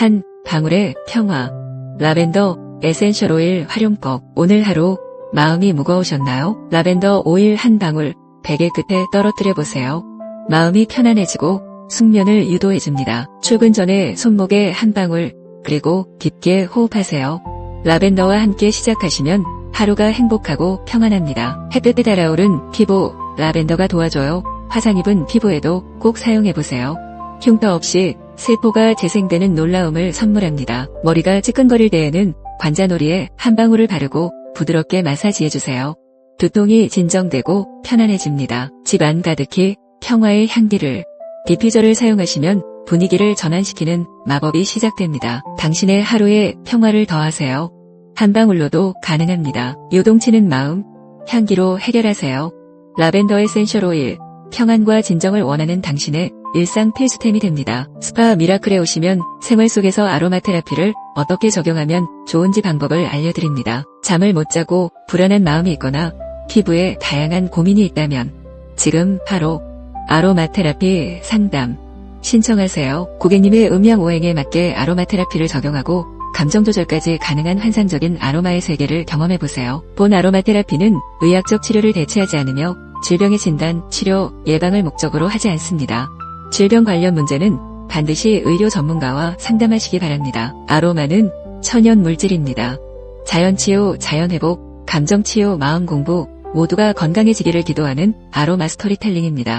한 방울의 평화. 라벤더 에센셜 오일 활용법. 오늘 하루 마음이 무거우셨나요? 라벤더 오일 한 방울 베개 끝에 떨어뜨려 보세요. 마음이 편안해지고 숙면을 유도해줍니다. 출근 전에 손목에 한 방울 그리고 깊게 호흡하세요. 라벤더와 함께 시작하시면 하루가 행복하고 평안합니다. 햇볕에 달아오른 피부 라벤더가 도와줘요. 화상 입은 피부에도 꼭 사용해보세요. 흉터 없이 세포가 재생되는 놀라움을 선물합니다. 머리가 찌끈거릴 때에는 관자놀이에 한 방울을 바르고 부드럽게 마사지해주세요. 두통이 진정되고 편안해집니다. 집안 가득히 평화의 향기를 디퓨저를 사용하시면 분위기를 전환시키는 마법이 시작됩니다. 당신의 하루에 평화를 더하세요. 한 방울로도 가능합니다. 요동치는 마음, 향기로 해결하세요. 라벤더 에센셜 오일, 평안과 진정을 원하는 당신의 일상 필수템이 됩니다. 스파 미라클에 오시면 생활 속에서 아로마 테라피를 어떻게 적용하면 좋은지 방법을 알려드립니다. 잠을 못 자고 불안한 마음이 있거나 피부에 다양한 고민이 있다면 지금 바로 아로마 테라피 상담 신청하세요. 고객님의 음양 오행에 맞게 아로마 테라피를 적용하고 감정 조절까지 가능한 환상적인 아로마의 세계를 경험해 보세요. 본 아로마 테라피는 의학적 치료를 대체하지 않으며 질병의 진단, 치료, 예방을 목적으로 하지 않습니다. 질병 관련 문제는 반드시 의료 전문가와 상담하시기 바랍니다. 아로마는 천연 물질입니다. 자연 치유, 자연 회복, 감정 치유, 마음 공부 모두가 건강해지기를 기도하는 아로마 스토리텔링입니다.